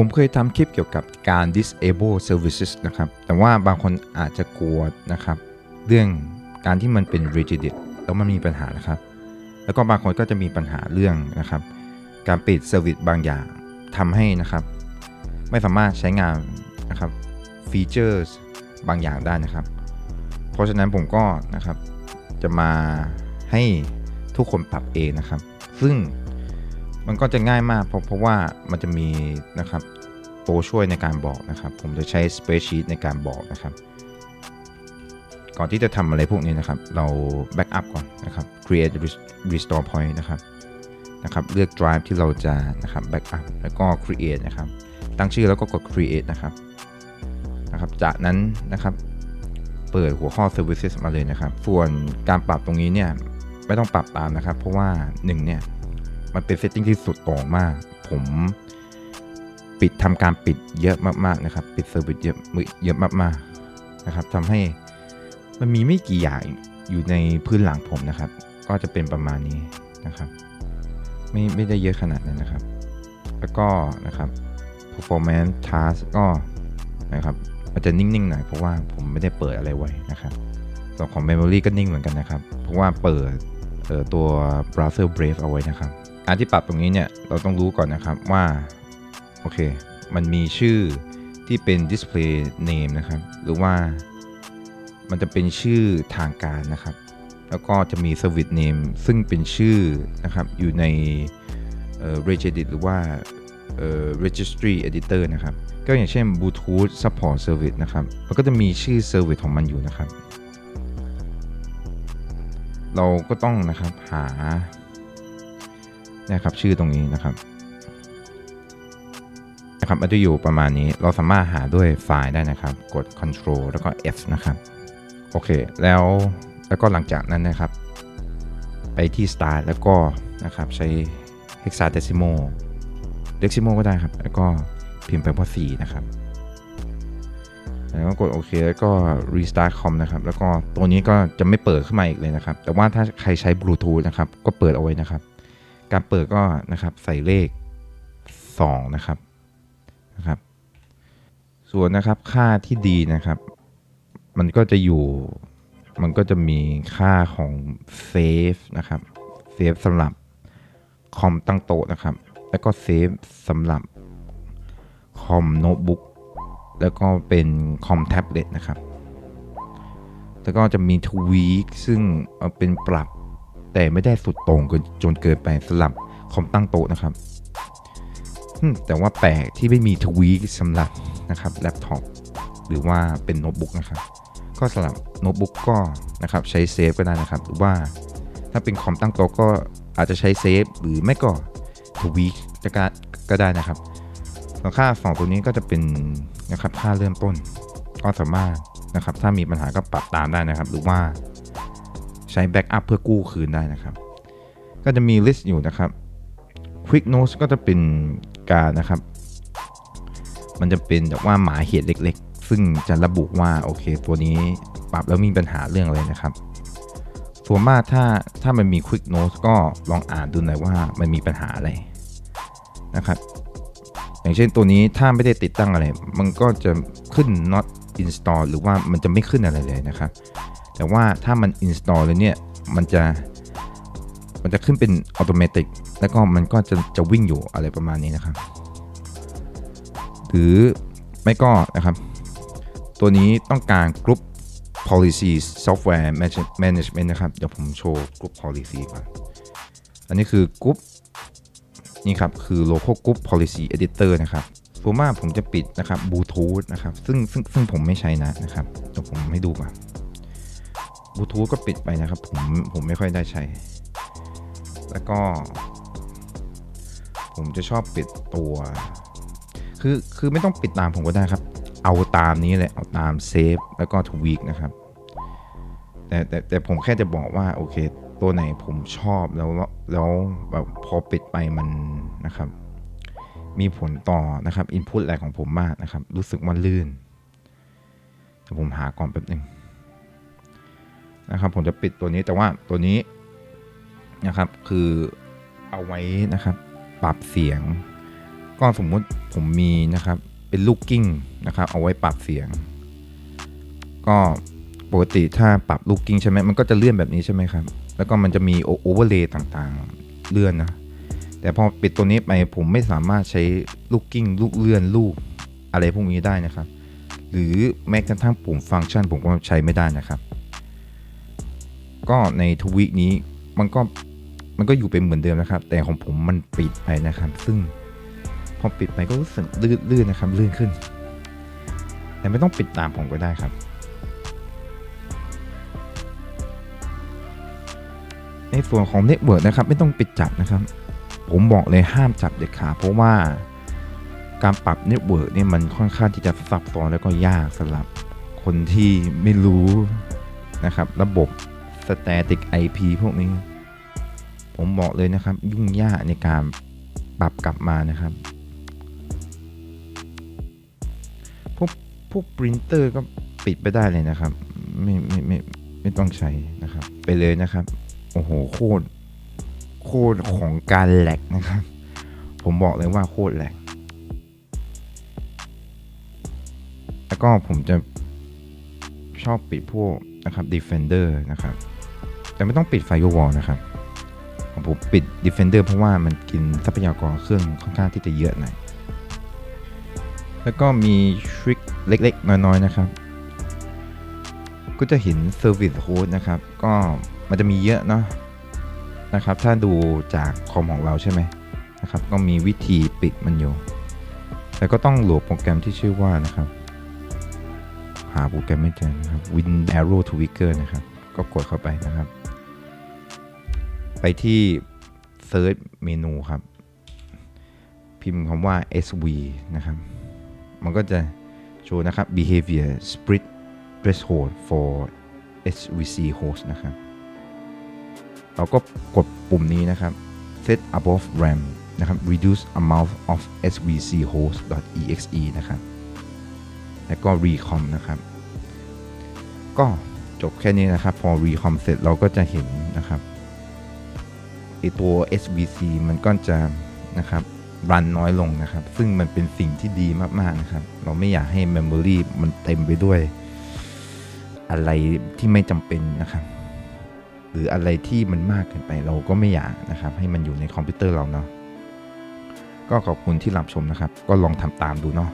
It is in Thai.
ผมเคยทำคลิปเกี่ยวกับการ disable services นะครับ แต่ว่าบางคนอาจจะกลัวนะครับ เรื่องการที่มันเป็น rigid แล้วมันมีปัญหานะครับ แล้วก็บางคนก็จะมีปัญหาเรื่องนะครับ การปิดเซอร์วิสบางอย่างทำให้นะครับ ไม่สามารถใช้งานนะครับฟีเจอร์บางอย่างได้นะครับ เพราะฉะนั้นผมก็นะครับจะมาให้ทุกคนปรับเองนะครับ ซึ่ง มันก็จะง่ายมากเพราะเพราะว่ามันจะมีนะครับตัวช่วยในการบอกนะครับ ผมจะใช้ spreadsheet ในการบอกนะครับ ก่อนที่จะทำอะไรพวกนี้นะครับ เรา backup ก่อนนะครับ create restore point นะครับนะครับ เลือก drive ที่เราจะนะครับ backup แล้วก็ create นะครับ ตั้งชื่อแล้วก็กด create นะครับนะครับ จากนั้นนะครับ เปิดหัวข้อ services มาเลยนะครับ ส่วนการปรับตรงนี้เนี่ยไม่ต้องปรับตามนะครับ เพราะว่า1เนี่ย มันเป็นเซตติ้งที่สุดโต่งมาก ผมปิดทำการปิดเยอะมากๆนะครับ ปิดเซอร์วิสเยอะเยอะมากๆนะครับทำให้มันมีไม่กี่อย่างอยู่ในพื้นหลังผมนะครับ ก็จะเป็นประมาณนี้นะครับ ไม่ไม่ได้เยอะขนาดนั้นนะครับ แล้วก็นะครับ performance task ก็นะครับมันจะนิ่งๆหน่อยเพราะว่าผมไม่ได้เปิดอะไรไว้นะครับส่วนของ memory ก็นิ่งเหมือนกันนะครับ เพราะว่าเปิดเอ่อตัว browser brave เอาไว้นะครับ การที่ปรับตรงนี้เนี่ยเราต้องรู้ก่อนนะครับว่าโอเคมันมีชื่อที่เป็น display name นะครับหรือว่ามันจะเป็นชื่อทางการนะครับ แล้วก็จะมี service name ซึ่งเป็นชื่อนะครับอยู่ใน regedit หรือว่า registry editor นะครับ ก็อย่างเช่น bluetooth support service นะครับมันก็จะมีชื่อ service ของมันอยู่นะครับ เราก็ต้องนะครับหา นะครับชื่อตรงนี้นะครับนะครับมันจะอยู่ประมาณนี้เราสามารถหาด้วยไฟล์ได้นะครับ กด ctrl แล้วก็ F นะครับโอเคแล้วแล้วก็หลังจากนั้นนะครับ ไปที่ start แล้วก็นะครับใช้ hexadecimal decimal ก็ได้ครับ แล้วก็พิมพ์ไปว่า4นะครับแล้วก็กดโอเคแล้วก็ restart com นะครับ แล้วก็ตัวนี้ก็จะไม่เปิดขึ้นมาอีกเลยนะครับ แต่ว่าถ้าใครใช้บลูทูธนะครับ ก็เปิดเอาไว้นะครับ การเปิดก็นะครับใส่เลข 2 นะครับนะครับ ส่วนนะครับค่าที่ดีนะครับ มันก็จะอยู่มันก็จะมีค่าของ save นะครับ save สำหรับคอมตั้งโต๊ะนะครับ แล้วก็ save สำหรับคอมโน้ตบุ๊กแล้วก็เป็นคอมแท็บเล็ตนะครับ แล้วก็จะมีทวีคซึ่งเป็นปรับ แต่ไม่ได้สุดต่งเกินจนเกินไปสำหรับคอมตั้งโต๊ะนะครับแต่ว่าแปลกที่ไม่มีทวีคสำหรับนะครับแล็ปท็อปหรือว่าเป็นโน้ตบุ๊กนะครับก็สำหรับโน้ตบุ๊กก็นะครับใช้เซฟก็ได้นะครับ หรือว่าถ้าเป็นคอมตั้งโต๊ะก็อาจจะใช้เซฟหรือไม่ก็ทวีคจะก็ได้นะครับส่วนค่าสองตัวนี้ก็จะเป็นนะครับค่าเริ่มต้นก็สามารถนะครับ ถ้ามีปัญหาก็ปรับตามได้นะครับ หรือว่า ใช้แบ็กอัพเพื่อกู้คืนได้นะครับ ก็จะมีลิสต์อยู่นะครับ Quick Notes ก็จะเป็นการนะครับ มันจะเป็นแบบว่าหมายเหตุเล็กๆ ซึ่งจะระบุว่าโอเค ตัวนี้ปรับแล้วมีปัญหาเรื่องอะไรนะครับส่วนมากถ้าถ้ามันมี Quick Notes ก็ลองอ่านดูหน่อยว่ามันมีปัญหาอะไรนะครับอย่างเช่นตัวนี้ถ้าไม่ได้ติดตั้งอะไร มันก็จะขึ้น not install หรือว่ามันจะไม่ขึ้นอะไรเลยนะครับ แต่ว่าถ้ามัน install เลยเนี่ย มันจะ มันจะขึ้นเป็นอัตโนมัติแล้วก็มันก็จะจะวิ่งอยู่อะไรประมาณนี้นะครับ หรือไม่ก็นะครับ ตัวนี้ต้องการ group policy software management นะครับ เดี๋ยวผมโชว์ group policy ก่อน อันนี้คือ group นี่ครับ คือ local group policy editor นะครับผมว่าผมจะปิดนะครับบลูทูธนะครับ ซึ่งซึ่งซึ่งผมไม่ใช้นะนะครับเดี๋ยวผมให้ดูก่อน บลูทูธก็ปิดไปนะครับ ผมผมไม่ค่อยได้ใช้ แล้วก็ ผมจะชอบปิดตัว คือคือไม่ต้องปิดตามผมก็ได้ครับ เอาตามนี้เลยเอาตามเซฟแล้วก็ทวีกนะครับแต่แต่แต่ผมแค่จะบอกว่าโอเค ตัวไหนผมชอบแล้วแล้วแบบพอปิดไปมันนะครับ มีผลต่อนะครับอินพุตแรของผมมากนะครับ รู้สึกว่าลื่นแต่ผมหาก่อนแป๊บนึง นะครับผมจะปิดตัวนี้แต่ว่าตัวนี้นะครับคือเอาไว้นะครับปรับเสียง ก็สมมุติผมมีนะครับเป็นลูกกิ้งนะครับเอาไว้ปรับเสียง ก็ปกติถ้าปรับลูกกิ้งใช่ไหมมันก็จะเลื่อนแบบนี้ใช่ไหมครับ แล้วก็มันจะมีโอเวอร์เลย์ต่างๆเลื่อนนะแต่พอปิดตัวนี้ไปผมไม่สามารถใช้ลูกกิ้งลูกเลื่อนลูกอะไรพวกนี้ได้นะครับ หรือแม้กระทั่งปุ่มฟังก์ชันผมก็ใช้ไม่ได้นะครับ ก็ในทวิกนี้มันก็มันก็อยู่เป็นเหมือนเดิมนะครับ แต่ของผมมันปิดไปนะครับ ซึ่งพอปิดไปก็รู้สึกลื่นลื่นะครับลื่นขึ้น แต่ไม่ต้องปิดตามผมก็ได้ครับ ในส่วนของเน็ตเวิร์กนะครับ ไม่ต้องปิดจับนะครับ ผมบอกเลยห้ามจับเด็ดขาดเพราะว่าการปรับเน็ตเวิร์กนี่ยมันค่อนข้างที่จะซับซ้อนแล้วก็ยากสำหรับคนที่ไม่รู้นะครับ ระบบ Static IP พวกนี้ ผมบอกเลยนะครับ ยุ่งยากในการปรับกลับมานะครับ พวกพวกปรินเตอร์ก็ปิดไปได้เลยนะครับ ไม่ไม่ไม่ไม่ต้องใช้นะครับ ไปเลยนะครับ โอ้โห โคตรโคตรของการแหลกนะครับ ผมบอกเลยว่าโคตรแหลกแล้วก็ผมจะชอบปิดพวกนะครับ Defender นะครับ แต่ไม่ต้องปิด Firewall นะครับของผมปิด Defender เพราะว่ามันกินทรัพยากรเครื่องค่อนข้างที่จะเยอะหน่อยแล้วก็มีทริคเล็กๆ น้อย ๆ นะครับ ก็จะเห็น Service Host นะครับ ก็มันจะมีเยอะเนาะนะครับ ถ้าดูจากคอมของเราใช่ไหมนะครับ ก็มีวิธีปิดมันอยู่แต่ก็ต้องโหลดโปรแกรมที่ชื่อว่านะครับ หาโปรแกรมไม่เจอนะครับ Win Arrow Tweaker นะครับ ก็กดเข้าไปนะครับ ไปที่ Search เมนูครับ พิมพ์คำว่า SV นะครับ มันก็จะโชว์นะครับ behavior split threshold for SVC host นะครับ เราก็กดปุ่มนี้นะครับ set above RAM นะครับ reduce amount of SVC host exe นะครับ แล้วก็ recom นะครับ ก็จบแค่นี้นะครับ พอ recom เสร็จเราก็จะเห็นนะครับ ไอตัว SVC มันก็จะนะครับรันน้อยลงนะครับ ซึ่งมันเป็นสิ่งที่ดีมาก ๆ นะครับ เราไม่อยากให้ Memory มันเต็มไปด้วย อะไรที่ไม่จำเป็นนะครับ หรืออะไรที่มันมากเกินไปเราก็ไม่อยากนะครับ ให้มันอยู่ในคอมพิวเตอร์เราเนาะก็ขอบคุณที่รับชมนะครับ ก็ลองทำตามดูเนาะ